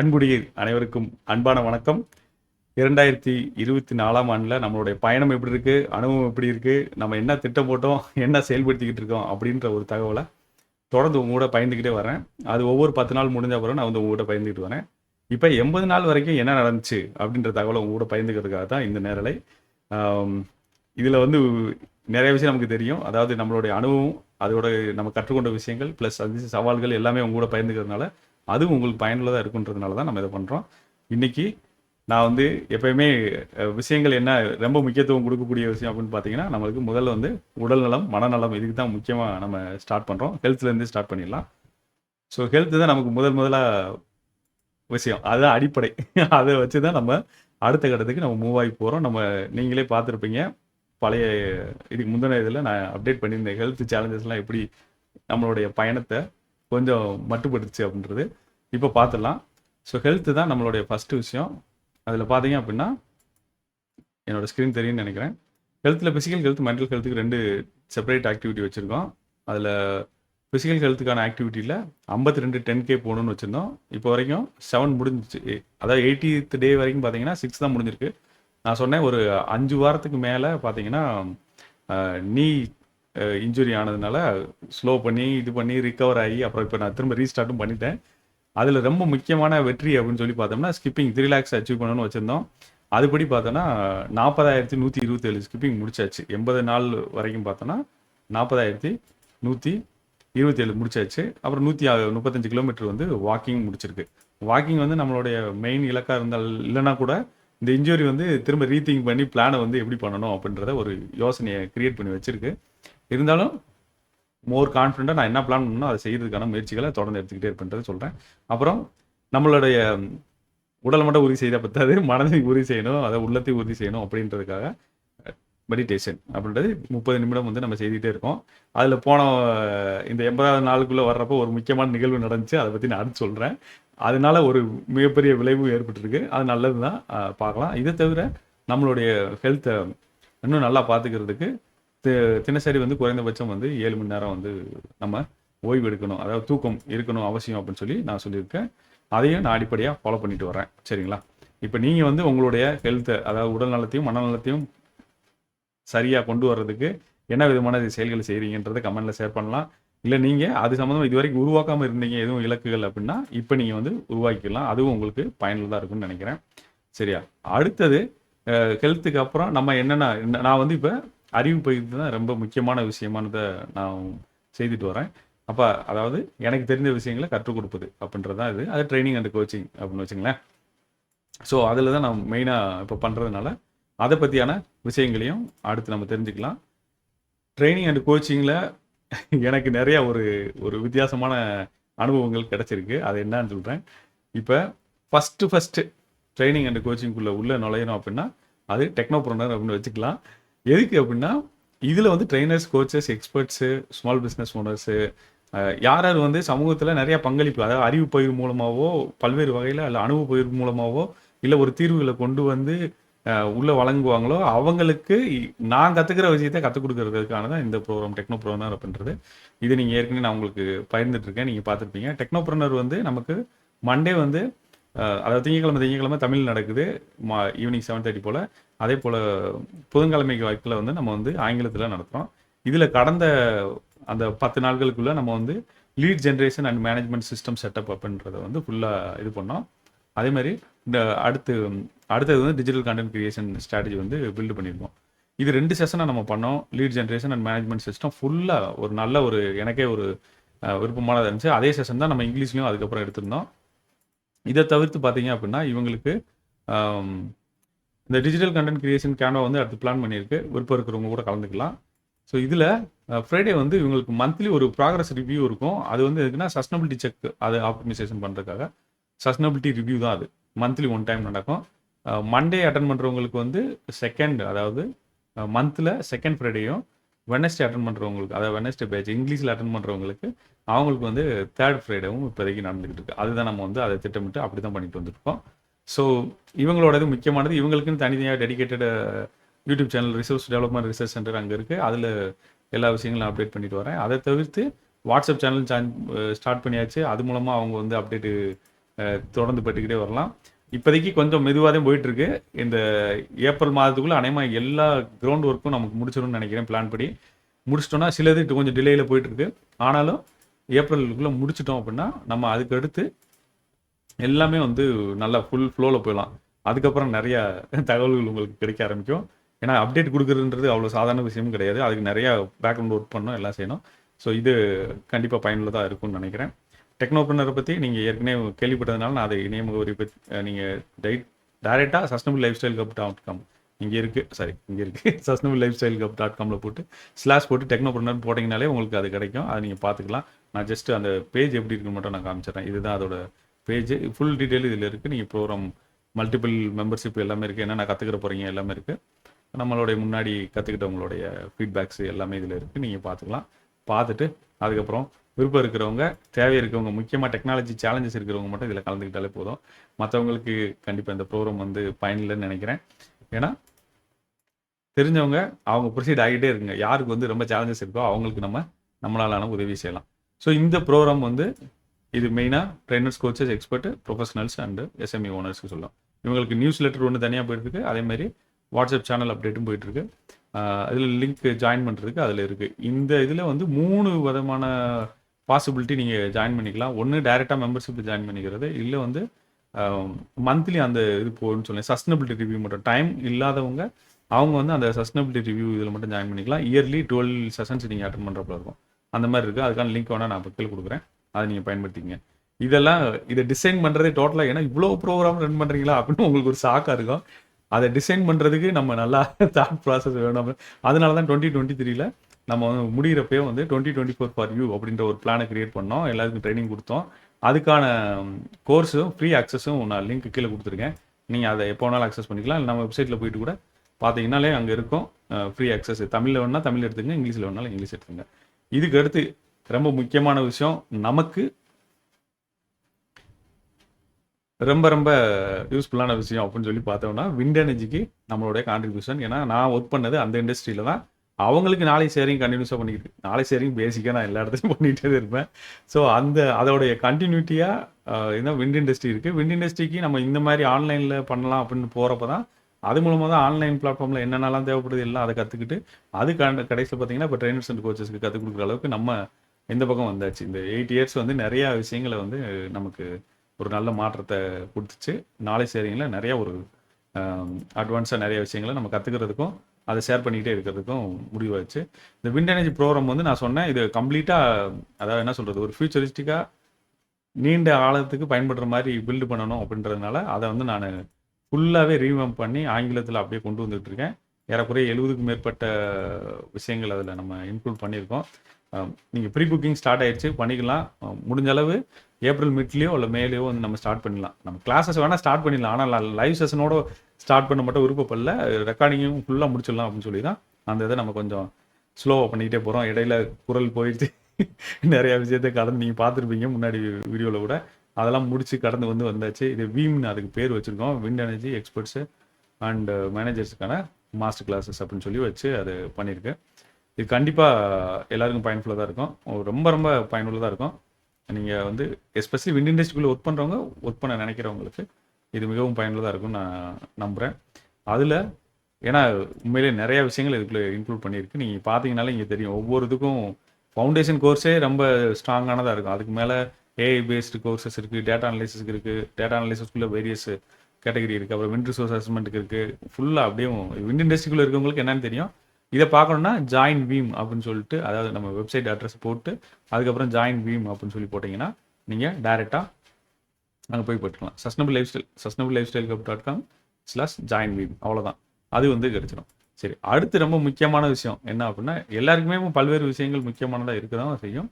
அன்புடியீர் அனைவருக்கும் அன்பான வணக்கம். இரண்டாயிரத்தி இருபத்தி நாலாம் ஆண்டில் நம்மளுடைய பயணம் எப்படி இருக்குது அனுபவம் எப்படி இருக்குது நம்ம என்ன திட்டம் போட்டோம் என்ன செயல்படுத்திக்கிட்டு இருக்கோம் அப்படின்ற ஒரு தகவலை தொடர்ந்து உங்க பயந்துக்கிட்டே வரேன். அது ஒவ்வொரு பத்து நாள் முடிஞ்ச அப்புறம் நான் வந்து உங்க கூட பயந்துக்கிட்டு வரேன். இப்போ எண்பது நாள் வரைக்கும் என்ன நடந்துச்சு அப்படின்ற தகவலை உங்க கூட பயந்துக்கிறதுக்காக தான் இந்த நேரலை. இதில் வந்து நிறைய விஷயம் நமக்கு தெரியும். அதாவது நம்மளுடைய அனுபவம் அதோட நம்ம கற்றுக்கொண்ட விஷயங்கள் ப்ளஸ் அது சவால்கள் எல்லாமே உங்க பயந்துக்கிறதுனால அதுவும் உங்களுக்கு பயனுள்ளதாக இருக்குன்றதுனால தான் நம்ம இதை பண்ணுறோம் இன்னைக்கு நான் வந்து எப்பயுமே விஷயங்கள் என்ன ரொம்ப முக்கியத்துவம் கொடுக்கக்கூடிய விஷயம் அப்படின்னு பார்த்தீங்கன்னா நம்மளுக்கு முதல்ல வந்து உடல்நலம் மனநலம் இதுக்கு தான் முக்கியமாக நம்ம ஸ்டார்ட் பண்ணுறோம் ஹெல்த்லேருந்து ஸ்டார்ட் பண்ணிடலாம். ஸோ ஹெல்த் தான் நமக்கு முதல் முதலாக விஷயம். அதுதான் அடிப்படை. அதை வச்சு தான் நம்ம அடுத்த கட்டத்துக்கு நம்ம மூவ் ஆகி போகிறோம் நம்ம நீங்களே பார்த்துருப்பீங்க. பழைய இதுக்கு முந்தின இதில் நான் அப்டேட் பண்ணியிருந்தேன். ஹெல்த் சேலஞ்சஸ்லாம் எப்படி நம்மளுடைய பயணத்தை கொஞ்சம் மட்டுப்படுத்துச்சு அப்படின்றது இப்போ பார்த்துடலாம் ஸோ ஹெல்த்து தான் நம்மளுடைய ஃபஸ்ட்டு விஷயம். அதில் பார்த்தீங்க அப்படின்னா என்னோடய ஸ்க்ரீன் தெரியும்னு நினைக்கிறேன். ஹெல்த்தில் ஃபிசிக்கல் ஹெல்த் மென்டல் ஹெல்த்துக்கு ரெண்டு செப்பரேட் ஆக்டிவிட்டி வச்சுருக்கோம். அதில் ஃபிசிக்கல் ஹெல்த்துக்கான ஆக்டிவிட்டியில் ஐம்பத்தி ரெண்டு டென் கே போகணும்னு வச்சுருந்தோம். இப்போ வரைக்கும் செவன் முடிஞ்சிச்சு. அதாவது எயிட்டித் டே வரைக்கும் பார்த்தீங்கன்னா சிக்ஸ் தான் முடிஞ்சிருக்கு. நான் சொன்னேன் ஒரு அஞ்சு வாரத்துக்கு மேலே பார்த்தீங்கன்னா நீ இன்ஜுரி ஆனதுனால ஸ்லோ பண்ணி இது பண்ணி ரிகவர் ஆகி அப்புறம் இப்போ நான் திரும்ப ரீஸ்டார்ட்டும் பண்ணிட்டேன். அதில் ரொம்ப முக்கியமான வெற்றி அப்படின்னு சொல்லி பார்த்தோம்னா ஸ்கிப்பிங் த்ரீ லேக்ஸ் அச்சீவ் பண்ணணும்னு வச்சுருந்தோம். அதுபடி பார்த்தோன்னா நாற்பதாயிரத்தி நூற்றி இருபத்தேழு ஸ்கிப்பிங் முடிச்சாச்சு. எண்பது நாள் வரைக்கும் பார்த்தோன்னா நாற்பதாயிரத்தி நூற்றி இருபத்தேழு முடிச்சாச்சு. அப்புறம் நூற்றி முப்பத்தஞ்சு கிலோமீட்டர் வந்து வாக்கிங் முடிச்சிருக்கு. வாக்கிங் வந்து நம்மளுடைய மெயின் இலக்காக இருந்தால் இல்லைன்னா கூட இந்த இன்ஜுரி வந்து திரும்ப ரீதிங் பண்ணி பிளானை வந்து எப்படி பண்ணணும் அப்படின்றத ஒரு யோசனையை கிரியேட் பண்ணி வச்சிருக்கு. இருந்தாலும் மோர் கான்ஃபிடண்ட்டாக நான் என்ன பிளான் பண்ணணும் அதை செய்யறதுக்கான முயற்சிகளை தொடர்ந்து எடுத்துக்கிட்டே இருப்பேன்றதை சொல்கிறேன் அப்புறம் நம்மளுடைய உடல் மட்டும் உறுதி செய்தால் பத்தாது மனதை உறுதி செய்யணும் அதை உள்ளத்தை உறுதி செய்யணும் அப்படின்றதுக்காக மெடிடேஷன் அப்படின்றது முப்பது நிமிடம் வந்து நம்ம செய்துகிட்டே இருக்கோம். அதில் போன இந்த எண்பதாவது நாளுக்குள்ளே வர்றப்போ ஒரு முக்கியமான நிகழ்வு நடந்துச்சு. அதை பற்றி நான் அடுத்து சொல்கிறேன் அதனால ஒரு மிகப்பெரிய விளைவு ஏற்பட்டிருக்கு. அது நல்லது தான் பார்க்கலாம். இதை தவிர நம்மளுடைய ஹெல்த்தை இன்னும் நல்லா பார்த்துக்கிறதுக்கு தினசரி வந்து குறைந்தபட்சம் வந்து ஏழு மணி நேரம் வந்து நம்ம ஓய்வு எடுக்கணும். அதாவது தூக்கம் இருக்கணும் அவசியம் அப்படின்னு சொல்லி நான் சொல்லியிருக்கேன். அதையும் நான் அடிப்படையாக ஃபாலோ பண்ணிட்டு வரேன் சரிங்களா? இப்போ நீங்கள் வந்து உங்களுடைய ஹெல்த்தை அதாவது உடல் நலத்தையும் மனநலத்தையும் சரியாக கொண்டு வர்றதுக்கு என்ன விதமான செயல்கள் செய்கிறீங்கன்றதை கமெண்ட்டில் ஷேர் பண்ணலாம். இல்லை நீங்கள் அது சம்மந்தமாக இது வரைக்கும் உருவாக்காமல் இருந்தீங்க எதுவும் இலக்குகள் அப்படின்னா இப்போ நீங்கள் வந்து உருவாக்கிக்கலாம். அதுவும் உங்களுக்கு பயனுள்ளதாக இருக்கும்னு நினைக்கிறேன். சரியா? அடுத்தது ஹெல்த்துக்கு அப்புறம் நம்ம என்னென்ன என்ன- நான் வந்து இப்போ அறிவு பகிர்ந்து தான் ரொம்ப முக்கியமான விஷயமானதை நான் செய்துட்டு வரேன். அப்போ அதாவது எனக்கு தெரிஞ்ச விஷயங்களை கற்றுக் கொடுப்பது அப்படின்றது தான் இது. அது ட்ரைனிங் அண்ட் கோச்சிங் அப்படின்னு வச்சுங்களேன். ஸோ அதில் தான் நான் மெயினாக இப்போ பண்ணுறதுனால அதை பற்றியான விஷயங்களையும் அடுத்து நம்ம தெரிஞ்சுக்கலாம். ட்ரைனிங் அண்ட் கோச்சிங்கில் எனக்கு நிறையா ஒரு ஒரு வித்தியாசமான அனுபவங்கள் கிடச்சிருக்கு. அது என்னன்னு சொல்கிறேன் இப்போ ஃபஸ்ட்டு ஃபஸ்ட்டு ட்ரைனிங் அண்ட் கோச்சிங்குள்ளே உள்ளே நுழையணும் அப்படின்னா அது டெக்னோப்ரனர் அப்படின்னு வச்சுக்கலாம். எதுக்கு அப்படின்னா இதில் வந்து trainers coaches experts small business owners யார் யார் வந்து சமூகத்தில் நிறைய பங்களிப்பு அதாவது அறிவு பயிர் மூலமாகவோ பல்வேறு வகையில் அல்ல அனுபவ பயிர் மூலமாகவோ இல்லை ஒரு தீர்வுகளை கொண்டு வந்து உள்ளே வழங்குவாங்களோ அவங்களுக்கு நான் கற்றுக்கிற விஷயத்தை கற்றுக் கொடுக்கறதுக்கான தான் இந்த ப்ரோக்ராம் டெக்னோப்ரோனர் அப்படின்றது இது நீங்கள் ஏற்கனவே நான் உங்களுக்கு பகிர்ந்துட்டு இருக்கேன் நீங்கள் பார்த்துருப்பீங்க. டெக்னோப்ரனர் வந்து நமக்கு மண்டே வந்து அதாவது திங்கக்கிழமை திங்கக்கிழமை தமிழ் நடக்குது மா ஈவினிங் செவன் தேர்ட்டி போல். அதே போல் புதன்கிழமைக்கு வாய்ப்பில் வந்து நம்ம வந்து ஆங்கிலத்தில் நடத்துகிறோம் இதில் கடந்த அந்த பத்து நாட்களுக்குள்ளே நம்ம வந்து lead generation and management system setup அப்படின்றத வந்து ஃபுல்லாக இது பண்ணோம். அதே மாதிரி இந்த அடுத்து அடுத்தது வந்து டிஜிட்டல் கண்டென்ட் கிரியேஷன் ஸ்ட்ராட்டஜி வந்து பில்டு பண்ணியிருக்கோம் இது ரெண்டு செஷனை நம்ம பண்ணோம். Lead generation and management system ஃபுல்லாக ஒரு நல்ல ஒரு எனக்கே ஒரு விருப்பமானதாக இருந்துச்சு. அதே செஷன் தான் நம்ம இங்கிலீஷ்லையும் அதுக்கப்புறம் எடுத்திருந்தோம். இதை தவிர்த்து பார்த்தீங்க அப்படின்னா இவங்களுக்கு இந்த டிஜிட்டல் கண்டென்ட் கிரியேஷன் கேன்வா வந்து அடுத்து பிளான் பண்ணியிருக்கு. விருப்பம் இருக்கிறவங்க கூட கலந்துக்கலாம். ஸோ இதில் ஃப்ரைடே வந்து இவங்களுக்கு மந்த்லி ஒரு ப்ராக்ரஸ் ரிவ்யூ இருக்கும். அது வந்து எதுக்குன்னா சஸ்டனபிலிட்டி செக் அதை ஆப்டிமைசேஷன் பண்ணுறதுக்காக சஸ்டனபிலிட்டி ரிவ்யூ தான் அது. மந்த்லி ஒன் டைம் நடக்கும். மண்டே அட்டன் பண்ணுறவங்களுக்கு வந்து செகண்ட் அதாவது மந்தில் செகண்ட் ஃப்ரைடேயும் வெனஸ்டே அட்டன் பண்ணுறவங்களுக்கு அதாவது வெனஸ்டே பேட்ச் இங்கிலீஷில் அட்டன் பண்ணுறவங்களுக்கு அவங்களுக்கு வந்து தேர்ட் ஃப்ரைடேவும் இப்போதைக்கு நடந்துகிட்டு இருக்கு. அதுதான் நம்ம வந்து அதை திட்டமிட்டு அப்படி தான் பண்ணிட்டு வந்துருக்கோம் ஸோ இவங்களோட இது முக்கியமானது இவங்களுக்குன்னு தனித்தனியாக dedicated YouTube channel resource development research centre அங்கே இருக்குது அதில் எல்லா விஷயங்களும் அப்டேட் பண்ணிட்டு வரேன். அதை தவிர்த்து வாட்ஸ்அப் சேனல் ஸ்டார்ட் பண்ணியாச்சு. அது மூலமாக அவங்க வந்து அப்டேட்டு uh, தொடர்ந்து பெற்றுக்கிட்டே வரலாம். இப்போதைக்கு கொஞ்சம் மெதுவாக தான் போயிட்டுருக்கு. இந்த ஏப்ரல் மாதத்துக்குள்ளே அநேகமாக எல்லா கிரவுண்ட் ஒர்க்கும் நமக்கு முடிச்சிடும்னு நினைக்கிறேன் பிளான் படி. முடிச்சிட்டோம்னா சிலது கொஞ்சம் டிலேயில் போயிட்டுருக்கு. ஆனாலும் ஏப்ரலுக்குள்ளே முடிச்சிட்டோம் அப்படின்னா நம்ம அதுக்கு அடுத்து எல்லாமே வந்து நல்லா ஃபுல் ஃப்ளோவில் போயிடலாம். அதுக்கப்புறம் நிறைய தகவல்கள் உங்களுக்கு கிடைக்க ஆரம்பிக்கும். ஏன்னா அப்டேட் கொடுக்குறதுன்றது அவ்வளோ சாதாரண விஷயமும் கிடையாது. அதுக்கு நிறையா பேக்ரவுண்ட் ஒர்க் பண்ணணும் எல்லாம் செய்யணும். ஸோ இது கண்டிப்பாக பயனுள்ளதாக இருக்கும்னு நினைக்கிறேன். டெக்னோபனரை பற்றி நீங்கள் ஏற்கனவே கேள்விப்பட்டதுனால நான் அதை இணைய முகவரி பற்றி நீங்கள் டைட் டைரெக்டாக sustainable lifestyle cup dot com இங்கே இருக்குது சாரி இங்கே இருக்குது sustainable life style cup dot காமில் போட்டு ஸ்லாஷ் போட்டு டெக்னோபனர் போட்டிங்கனாலே உங்களுக்கு அது கிடைக்கும். அதை நீங்கள் பார்த்துக்கலாம். நான் ஜஸ்ட் அந்த பேஜ் எப்படி இருக்குன்னு மட்டும் நான் காமிச்சிடுறேன். இதுதான் அதோட பேஜ் ஃபுல் டீட்டெயில் இதில் இருக்குது நீங்கள் ப்ரோக்ராம் மல்டிபிள் மெம்பர்ஷிப் எல்லாமே இருக்குது என்னென்ன கற்றுக்கிற போகிறீங்க எல்லாமே இருக்குது நம்மளுடைய முன்னாடி கற்றுக்கிட்டவங்களுடைய ஃபீட்பேக்ஸ் எல்லாமே இதில் இருக்குது நீங்கள் பார்த்துக்கலாம் பார்த்துட்டு அதுக்கப்புறம் விருப்பம் இருக்கிறவங்க தேவை இருக்கவங்க முக்கியமாக டெக்னாலஜி சேலஞ்சஸ் இருக்கிறவங்க மட்டும் இதில் கலந்துக்கிட்டாலே போதும். மற்றவங்களுக்கு கண்டிப்பாக இந்த ப்ரோக்ராம் வந்து பயனில்லைன்னு நினைக்கிறேன். ஏன்னா தெரிஞ்சவங்க அவங்க ப்ரொசீட் ஆகிட்டே இருக்குங்க. யாருக்கு வந்து ரொம்ப சேலஞ்சஸ் இருக்கோ அவங்களுக்கு நம்ம நம்மளாலான உதவி செய்யலாம். ஸோ இந்த ப்ரோக்ராம் வந்து இது மெயினாக trainers coaches expert professionals and SME ஓனர்ஸ்க்கு சொல்லும் இவங்களுக்கு நியூஸ் லெட்டர் ஒன்று தனியாக போயிட்டு இருக்கு அதே மாதிரி வாட்ஸ்அப் சேனல் அப்டேட்டும் போயிட்டு இருக்கு அதில் லிங்க் ஜாயின் பண்ணுறதுக்கு அதில் இருக்குது இந்த இதில் வந்து மூணு விதமான பாசிபிலிட்டி நீங்கள் ஜாயின் பண்ணிக்கலாம். ஒன்று டைரெக்டாக மெம்பர்ஷிப் ஜாயின் பண்ணிக்கிறது இல்லை வந்து மந்த்லி அந்த இது போகணும்னு சொல்லுங்கள் சஸ்டனபிலிட்டி ரிவ்யூ மட்டும். டைம் இல்லாதவங்க அவங்க வந்து அந்த சஸ்டனபிலிட்டி ரிவ்யூ இதில் மட்டும் ஜாயின் பண்ணிக்கலாம். இயர்லி டுவெல் செஷன்ஸ் நீங்கள் அட்டன் பண்ணுறப்ப இருக்கும். அந்த மாதிரி இருக்குது அதுக்கான லிங்க் வேணால் நான் பக்கத்தில் கொடுக்குறேன். அதை நீங்கள் பயன்படுத்திங்க இதெல்லாம் இதை டிசைன் பண்ணுறதே டோட்டலாக ஏன்னா இவ்வளோ ப்ரோக்ராம் ரன் பண்ணுறீங்களா அப்படின்னு உங்களுக்கு ஒரு சாக்காக இருக்கும். அதை டிசைன் பண்ணுறதுக்கு நம்ம நல்லா தாட் ப்ராசஸ் வேணும். அதனால தான் டுவெண்ட்டி டுவெண்ட்டி த்ரீல நம்ம வந்து முடிகிறப்பே வந்து twenty twenty four for you அப்படின்ற ஒரு பிளானை கிரியேட் பண்ணோம். எல்லாருக்கும் ட்ரைனிங் கொடுத்தோம். அதுக்கான கோர்ஸும் ஃப்ரீ ஆக்சஸும் நான் லிங்க் கீழே கொடுத்துருக்கேன். நீங்கள் அதை எப்போ வேணாலும் அக்சஸ் பண்ணிக்கலாம். இல்லை நம்ம வெப்சைட்டில் போயிட்டு கூட பார்த்தீங்கன்னாலே அங்கே இருக்கும் ஃப்ரீ அக்சஸ் தமிழில் வேணால் தமிழ் எடுத்துங்க இங்கிலீஷில் வேணாலும் இங்கிலீஷ் எடுத்துங்க இதுக்கு அடுத்து ரொம்ப முக்கியமான விஷயம். நமக்கு ரொம்ப ரொம்ப யூஸ்ஃபுல்லான விஷயம் அப்படின்னு சொல்லி பார்த்தோம்னா விண்ட் எனர்ஜிக்கு நம்மளுடைய கான்ட்ரிபியூஷன் ஏன்னா நான் ஒர்க் பண்ணது அந்த இண்டஸ்ட்ரியில தான். அவங்களுக்கு நாளை ஷேரிங் கண்டினியூஸாக பண்ணிக்கிட்டு நாளை ஷேரிங் பேசிக்காக நான் எல்லா இடத்துலையும் பண்ணிகிட்டே தான் இருப்பேன். ஸோ அந்த அதோடைய கண்டினியூட்டியாக என்ன விண்ட் இண்டஸ்ட்ரி இருக்குது விண்ட் இண்டஸ்ட்ரிக்கு நம்ம இந்த மாதிரி ஆன்லைனில் பண்ணலாம் அப்படின்னு போகிறப்ப தான் அது மூலமாக தான் ஆன்லைன் பிளாட்ஃபார்மில் என்னென்னலாம் தேவைப்படுது எல்லாம் அதை கற்றுக்கிட்டு அது கடைசியில் பார்த்தீங்கன்னா இப்போ ட்ரைனர்ஸ் அண்ட் கோச்சஸ்க்கு கற்றுக் கொடுக்குற அளவுக்கு நம்ம இந்த பக்கம் வந்தாச்சு. இந்த எயிட் இயர்ஸ் வந்து நிறையா விஷயங்களை வந்து நமக்கு ஒரு நல்ல மாற்றத்தை கொடுத்துச்சு. நாளை சேரிங்கில் நிறையா ஒரு அட்வான்ஸாக நிறைய விஷயங்களை நம்ம கற்றுக்கிறதுக்கும் அதை ஷேர் பண்ணிக்கிட்டே இருக்கிறதுக்கும் முடிவாச்சு. இந்த விண்ட் எனர்ஜி ப்ரோக்ராம் வந்து நான் சொன்னேன் இது கம்ப்ளீட்டாக அதாவது என்ன சொல்கிறது ஒரு ஃபியூச்சரிஸ்டிக்காக நீண்ட ஆழத்துக்கு பயன்படுற மாதிரி பில்டு பண்ணணும் அப்படின்றதுனால அதை வந்து நான் ஃபுல்லாகவே ரீவம் பண்ணி ஆங்கிலத்தில் அப்படியே கொண்டு வந்துகிட்ருக்கேன் ஏறக்குறைய எழுபதுக்கும் மேற்பட்ட விஷயங்கள் அதில் நம்ம இன்க்ளூட் பண்ணியிருக்கோம். நீங்கள் ப்ரீ புக்கிங் ஸ்டார்ட் ஆயிடுச்சு பண்ணிக்கலாம். முடிஞ்ச அளவு ஏப்ரல் மிட்லேயோ இல்லை மேலேயோ வந்து நம்ம ஸ்டார்ட் பண்ணிடலாம். நம்ம கிளாஸஸ் வேணால் ஸ்டார்ட் பண்ணிடலாம். ஆனால் லைவ் செஷனோட ஸ்டார்ட் பண்ண மட்டும் விருப்பப்படல. ரெக்கார்டிங்கும் ஃபுல்லாக முடிச்சிடலாம் அப்படின்னு சொல்லி தான் அந்த இதை நம்ம கொஞ்சம் ஸ்லோவாக பண்ணிக்கிட்டே போகிறோம் இடையில குரல் போயிடுச்சு. நிறையா விஷயத்தை கடந்து நீங்கள் பார்த்துருப்பீங்க முன்னாடி வீடியோவில் கூட. அதெல்லாம் முடிச்சு கடந்து வந்து வந்தாச்சு. இது வீம்னு அதுக்கு பேர் வச்சுருக்கோம். விண்ட் எனர்ஜி எக்ஸ்பர்ட்ஸு அண்ட் மேனேஜர்ஸுக்கான மாஸ்டர் கிளாஸஸ் அப்படின்னு சொல்லி வச்சு அது பண்ணியிருக்கேன் இது கண்டிப்பாக எல்லாருக்கும் பயன்ஃபுல்லாக தான் இருக்கும் ரொம்ப ரொம்ப பயனுள்ளதாக இருக்கும். நீங்கள் வந்து எஸ்பெஷலி விண்ட் இண்டஸ்ட்ரிக்குள்ளே ஒர்க் பண்ணுறவங்க ஒர்க் பண்ண நினைக்கிறவங்களுக்கு இது மிகவும் பயனுள்ளதாக இருக்கும்னு நான் நம்புகிறேன் அதில் ஏன்னா உண்மையிலே நிறையா விஷயங்கள் இதுக்குள்ளே இன்க்ளூட் பண்ணியிருக்கு. நீங்கள் பார்த்தீங்கனாலே இங்கே தெரியும் ஒவ்வொரு இதுக்கும் ஃபவுண்டேஷன் கோர்ஸே ரொம்ப ஸ்ட்ராங்கானதாக இருக்கும். அதுக்கு மேலே ஏஐ பேஸ்டு கோர்சஸ் இருக்குது டேட்டா அனலிசிஸ்க்கு இருக்குது டேட்டா அனலிசிஸ்க்குள்ளே வேரியஸ் கேட்டகரி இருக்குது அப்புறம் விண்ட் ரிசோர்ஸ் அசஸ்மெண்ட்டுக்கு இருக்குது ஃபுல்லாக அப்படியே விண்ட் இண்டஸ்ட்ரிக்குள்ளே இருக்கவங்களுக்கு என்னென்னு தெரியும். இதை பார்க்கணுன்னா ஜாயின் வீம் அப்படின்னு சொல்லிட்டு அதாவது நம்ம வெப்சைட் அட்ரஸ் போட்டு அதுக்கப்புறம் ஜாயின் வீம் அப்படின்னு சொல்லி போட்டிங்கன்னா நீங்கள் டைரெக்டாக அங்கே போய் போட்டுக்கலாம் sustainable lifestyle sustainable lifestyle cup dot com slash join Vim அவ்வளோதான் அது வந்து கிடைச்சிடும். சரி அடுத்து ரொம்ப முக்கியமான விஷயம் என்ன அப்படின்னா எல்லாருக்குமே பல்வேறு விஷயங்கள் முக்கியமானதாக இருக்க தான் செய்யும்.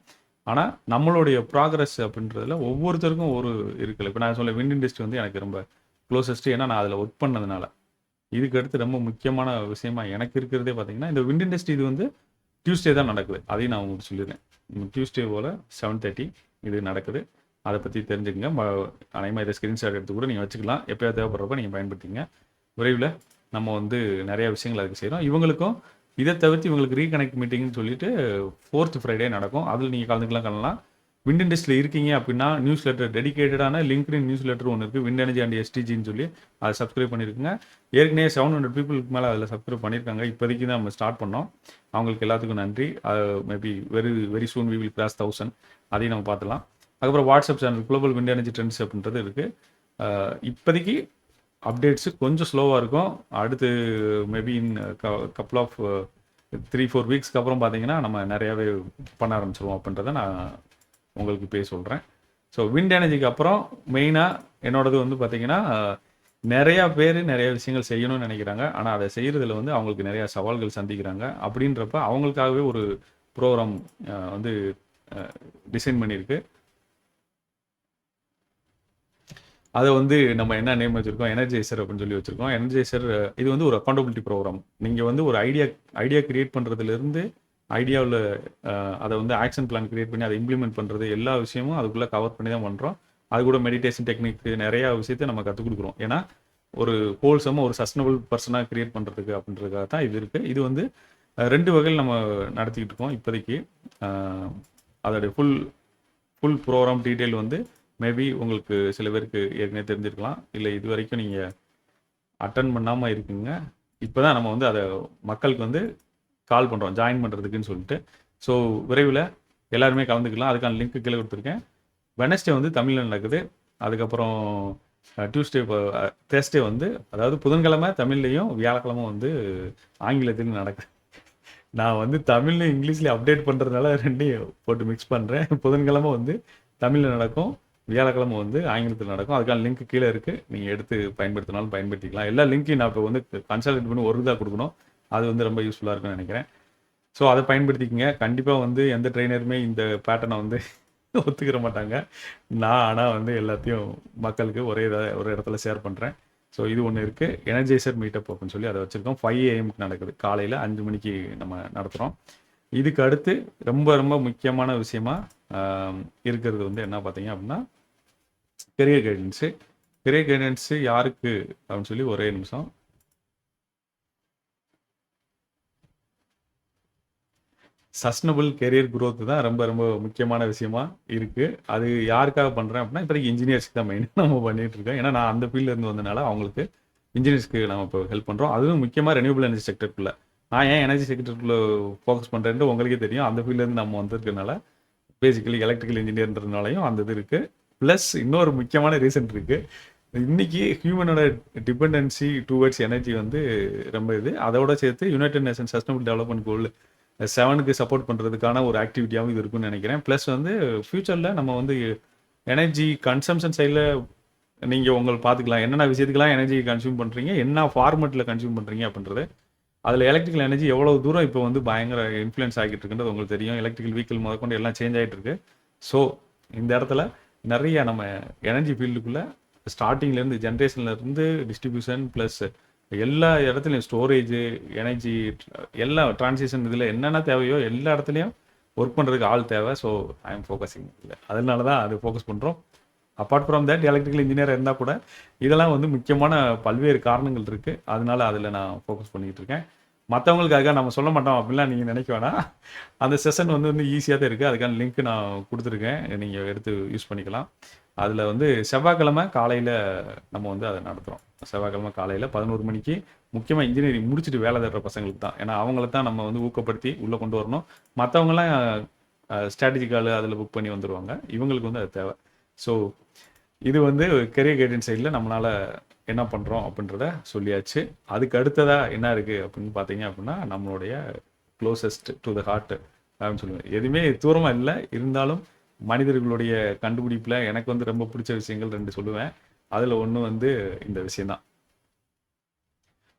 ஆனால் நம்மளுடைய ப்ராக்ரஸ் அப்படின்றதுல ஒவ்வொருத்தருக்கும் ஒரு இருக்குல்ல. இப்போ நான் சொல்ல விண்ட் இண்டஸ்ட்ரி வந்து எனக்கு ரொம்ப க்ளோசஸ்ட்டு ஏன்னா நான் அதில் ஒர்க் பண்ணதுனால. இதுக்கு அடுத்து ரொம்ப முக்கியமான விஷயமா எனக்கு இருக்கிறதே பார்த்தீங்கன்னா இந்த விண்ட் இண்டஸ்ட்ரி இது வந்து டியூஸ்டே தான் நடக்குது. அதையும் நான் உங்களுக்கு சொல்லிடுறேன். டியூஸ்டே போல் செவன் தேர்ட்டி இது நடக்குது. அதை பற்றி தெரிஞ்சுக்கங்க. அனைமா இதை ஸ்க்ரீன்ஷாட் எடுத்து கூட நீங்கள் வச்சுக்கலாம். எப்போயாவது தேவைப்படுறப்ப நீங்கள் பயன்படுத்திங்க. விரைவில் நம்ம வந்து நிறைய விஷயங்கள் அதுக்கு செய்கிறோம் இவங்களுக்கும் இதை தவிர்த்து இவங்களுக்கு ரீகனெக்ட் மீட்டிங்னு சொல்லிட்டு ஃபோர்த் ஃப்ரைடே நடக்கும். அதில் நீங்கள் கலந்துக்கலாம் கலலாம் விண்ட் இண்டஸ்ட்ரியில் இருக்கீங்க அப்படின்னா நியூஸ் லெட்டர் டெடிகேட்டடான லிங்க்டின் நியூஸ் லெட்டர் ஒன்று இருக்குது விண்ட் எனர்ஜி அண்ட் எஸ்டிஜின்னு சொல்லி அதை சப்ஸ்கிரைப் பண்ணியிருக்குங்க ஏற்கனவே செவன் ஹண்ட்ரட் பீப்புளுக்கு மேலே அதில் சப்ஸ்கிரைப் பண்ணியிருக்காங்க இப்போதைக்கு தான் நம்ம ஸ்டார்ட் பண்ணோம். அவங்களுக்கு எல்லாத்துக்கும் நன்றி. Maybe very very soon we will cross thousand அதையும் நம்ம பார்த்துலாம் அதுக்கப்புறம் WhatsApp channel global wind energy trends அப்படின்றது இருக்குது இப்போதைக்கு அப்டேட்ஸு கொஞ்சம் ஸ்லோவாக இருக்கும். அடுத்து maybe in couple of three four வீக்ஸ்க்கு அப்புறம் பார்த்தீங்கன்னா நம்ம நிறையாவே பண்ண ஆரம்பிச்சிருவோம் அப்படின்றத நான் உங்களுக்கு இப்போயே சொல்கிறேன் ஸோ விண்ட் எனர்ஜிக்கு அப்புறம் மெயினாக என்னோடது வந்து பார்த்தீங்கன்னா நிறையா பேர் நிறைய விஷயங்கள் செய்யணும்னு நினைக்கிறாங்க. ஆனால் அதை செய்கிறதுல வந்து அவங்களுக்கு நிறையா சவால்கள் சந்திக்கிறாங்க. அப்படின்றப்ப அவங்களுக்காகவே ஒரு ப்ரோக்ராம் வந்து டிசைன் பண்ணியிருக்கு. அதை வந்து நம்ம என்ன நேம் வச்சுருக்கோம்? எனர்ஜைசர் அப்படின்னு சொல்லி வச்சுருக்கோம். எனர்ஜைசர் இது வந்து ஒரு அக்கௌண்டபிலிட்டி ப்ரோக்ராம் நீங்கள் வந்து ஒரு ஐடியா ஐடியா கிரியேட் பண்ணுறதுலேருந்து ஐடியாவில் அதை வந்து ஆக்ஷன் பிளான் கிரியேட் பண்ணி அதை இம்ப்ளிமெண்ட் பண்ணுறது எல்லா விஷயமும் அதுக்குள்ளே கவர் பண்ணி தான் பண்ணுறோம் அது கூட மெடிடேஷன் டெக்னிக் நிறையா விஷயத்தை நம்ம கற்றுக் கொடுக்குறோம். ஏன்னா ஒரு ஹோல்சமாக ஒரு சஸ்டனபிள் பர்சனாக கிரியேட் பண்ணுறதுக்கு அப்படின்றதுக்காக தான் இது இருக்குது இது வந்து ரெண்டு வகையில் நம்ம நடத்திக்கிட்டு இருக்கோம் இப்போதைக்கு. அதோடைய ஃபுல் ஃபுல் ப்ரோக்ராம் டீட்டெயில் வந்து மேபி உங்களுக்கு சில பேருக்கு ஏற்கனவே தெரிஞ்சிருக்கலாம். இல்லை இது வரைக்கும் நீங்கள் அட்டன் பண்ணாமல் இருக்குங்க. இப்போ தான் நம்ம வந்து அதை மக்களுக்கு வந்து கால் பண்ணுறோம் ஜாயின் பண்ணுறதுக்குன்னு சொல்லிட்டு. ஸோ விரைவில் எல்லாருமே கலந்துக்கலாம். அதுக்கான லிங்க் கீழே கொடுத்துருக்கேன். வெனஸ்டே வந்து தமிழில் நடக்குது. அதுக்கப்புறம் டியூஸ்டே தேர்ஸ்டே வந்து அதாவது புதன்கிழமை தமிழ்லையும் வியாழக்கிழமை வந்து ஆங்கிலத்திலும் நடக்குது. நான் வந்து தமிழ்லையும் இங்கிலீஷ்லேயும் அப்டேட் பண்ணுறதுனால ரெண்டையும் போட்டு மிக்ஸ் பண்ணுறேன் புதன்கிழமை வந்து தமிழில் நடக்கும். வியாழக்கிழமை வந்து ஆங்கிலத்தில் நடக்கும். அதுக்கான லிங்க் கீழே இருக்குது நீங்கள் எடுத்து பயன்படுத்தினாலும் பயன்படுத்திக்கலாம். எல்லா லிங்க்கையும் நான் இப்போ வந்து கன்சல்ட் பண்ணி ஒரு இதாக கொடுக்கணும். அது வந்து ரொம்ப யூஸ்ஃபுல்லாக இருக்கும்னு நினைக்கிறேன். ஸோ அதை பயன்படுத்திக்கங்க. கண்டிப்பாக வந்து எந்த ட்ரெயினருமே இந்த பேட்டர்னை வந்து ஒத்துக்கிற மாட்டாங்க. நான் ஆனால் வந்து எல்லாத்தையும் மக்களுக்கு ஒரே இதை ஒரு இடத்துல ஷேர் பண்ணுறேன் ஸோ இது ஒன்று இருக்குது எனர்ஜைசர் மீட்டப் அப்படின்னு சொல்லி அதை வச்சுருக்கோம். ஃபைவ் ஏஎம்க்கு நடக்குது. காலையில் அஞ்சு மணிக்கு நம்ம நடத்துகிறோம் இதுக்கு அடுத்து ரொம்ப ரொம்ப முக்கியமான விஷயமா இருக்கிறது வந்து என்ன பார்த்தீங்க அப்படின்னா கெரியர் கைடன்ஸு கெரியர் கைடன்ஸு யாருக்கு அப்படின்னு சொல்லி ஒரே நிமிஷம். சஸ்டனபிள் கெரியர் குரோத் தான் ரொம்ப ரொம்ப முக்கியமான விஷயமா இருக்கு. அது யாருக்காக பண்றேன் அப்படின்னா இப்போதைக்கு இன்ஜினியர்ஸ்க்கு தான் மெயின் நம்ம பண்ணிட்டு இருக்கோம். ஏன்னா நான் அந்த ஃபீல்ட்ல இருந்து வந்தனால அவங்களுக்கு இன்ஜினியர்ஸ்க்கு நம்ம இப்போ ஹெல்ப் பண்றோம். அதுவும் முக்கியமாக ரெனியூபிள் எனர்ஜி செக்டருக்குள்ள நான் ஏன் எனர்ஜி செக்டருக்குள்ள ஃபோக்கஸ் பண்றேன்னு உங்களுக்கே தெரியும். அந்த ஃபீல்ட்ல இருந்து நம்ம வந்திருக்கனால பேசிக்கலி எலக்ட்ரிக்கல் இன்ஜினியர்ன்றதுனாலையும் அந்த இது இருக்கு. ப்ளஸ் இன்னொரு முக்கியமான ரீசன் இருக்கு. இன்னைக்கு ஹியூமனோட டிபெண்டன்சி டுவர்ட்ஸ் எனர்ஜி வந்து ரொம்ப இது. அதோட சேர்த்து United Nation sustainable development goal செவனுக்கு சப்போர்ட் பண்ணுறதுக்கான ஒரு ஆக்டிவிட்டியாகவும் இது இருக்குன்னு நினைக்கிறேன். ப்ளஸ் வந்து ஃப்யூச்சரில் நம்ம வந்து எனர்ஜி கன்சம்ஷன் சைடில் நீங்கள் உங்களை பார்த்துக்கலாம். என்னென்ன விஷயத்துக்கெல்லாம் எனர்ஜி கன்சியூம் பண்ணுறீங்க என்ன ஃபார்மெட்டில் கன்சியூம் பண்ணுறீங்க அப்படின்றது. அதில் எலக்ட்ரிக்கல் எனர்ஜி எவ்வளோ தூரம் இப்போ வந்து பயங்கர இன்ஃப்ளூயன்ஸ் ஆகிட்டு இருக்குன்றது உங்களுக்கு தெரியும். எலக்ட்ரிக்கல் வெஹிக்கிள் முதற்கொண்டு எல்லாம் சேஞ்ச் ஆகிட்டு இருக்கு. ஸோ இந்த இடத்துல நிறைய நம்ம எனர்ஜி ஃபீல்டுக்குள்ளே ஸ்டார்டிங்லேருந்து ஜென்ரேஷன்லேருந்து டிஸ்ட்ரிபியூஷன் ப்ளஸ் எல்லா இடத்துலையும் ஸ்டோரேஜ் எனர்ஜி எல்லா டிரான்சிஷன் இதில் என்னென்ன தேவையோ எல்லா இடத்துலையும் ஒர்க் பண்ணுறதுக்கு ஆள் தேவை. ஸோ ஐ எம் ஃபோக்கஸிங் இல்லை அதனால தான் அது ஃபோக்கஸ் பண்ணுறோம் apart from that electrical engineer இருந்தால் கூட இதெல்லாம் வந்து முக்கியமான பல்வேறு காரணங்கள் இருக்குது அதனால அதில் நான் ஃபோக்கஸ் பண்ணிக்கிட்டு இருக்கேன். மற்றவங்களுக்காக நம்ம சொல்ல மாட்டோம். அப்படிலாம் நீங்கள் நினைக்க வேணாம். அந்த செஷன் வந்து வந்து ஈஸியாக தான் இருக்குது அதுக்கான லிங்க் நான் கொடுத்துருக்கேன். நீங்கள் எடுத்து யூஸ் பண்ணிக்கலாம். அதில் வந்து செவ்வாய்க்கிழமை காலையில் நம்ம வந்து அதை நடத்துகிறோம் செவ்வாய்க்கிழமை காலையில் பதினோரு மணிக்கு முக்கியமாக இன்ஜினியரிங் முடிச்சுட்டு வேலை தேடுற பசங்களுக்கு தான். ஏன்னா அவங்கள தான் நம்ம வந்து ஊக்கப்படுத்தி உள்ளே கொண்டு வரணும். மற்றவங்களாம் ஸ்ட்ராட்டஜிக்கால் அதில் புக் பண்ணி வந்துடுவாங்க இவங்களுக்கு வந்து அது தேவை. ஸோ இது வந்து கெரியர் கைடன்ஸ் சைடில் நம்மளால் என்ன பண்ணுறோம் அப்படின்றத சொல்லியாச்சு. அதுக்கு அடுத்ததாக என்ன இருக்குது அப்படின்னு பார்த்தீங்க அப்படின்னா நம்மளுடைய க்ளோசஸ்ட் டு த ஹார்ட் அப்படின்னு சொல்லுவேன் எதுவுமே தூரமாக இல்லை. இருந்தாலும் மனிதர்களுடைய கண்டுபிடிப்பில் எனக்கு வந்து ரொம்ப பிடிச்ச விஷயங்கள் ரெண்டு சொல்லுவேன். அதில் ஒன்று வந்து இந்த விஷயந்தான்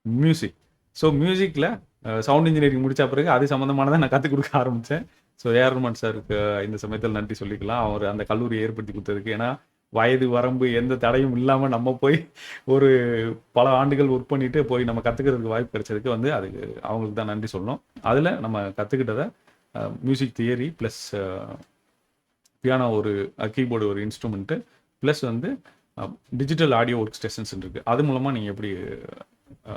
மியூசிக் ஸோ மியூசிக்கில் சவுண்ட் இன்ஜினியரிங் முடித்த பிறகு அது சம்மந்தமானதை நான் கற்றுக் கொடுக்க ஆரம்பித்தேன் ஸோ ஏர்மன் சாருக்கு இந்த சமயத்தில் நன்றி சொல்லிக்கலாம். அவர் அந்த கல்லூரியை ஏற்படுத்தி கொடுத்ததுக்கு. ஏன்னா வயது வரம்பு எந்த தடையும் இல்லாமல் நம்ம போய் ஒரு பல ஆண்டுகள் ஒர்க் பண்ணிட்டு போய் நம்ம கற்றுக்கிறதுக்கு வாய்ப்பு கிடைச்சதுக்கு வந்து அதுக்கு அவங்களுக்கு தான் நன்றி சொல்லணும். அதில் நம்ம கற்றுக்கிட்டதை மியூசிக் தியரி ப்ளஸ் பியானோ ஒரு கீபோர்டு ஒரு இன்ஸ்ட்ருமெண்ட்டு ப்ளஸ் வந்து டிஜிட்டல் ஆடியோ ஒர்க் ஸ்டேஷன்ஸ் இருக்குது அது மூலமாக நீங்கள் எப்படி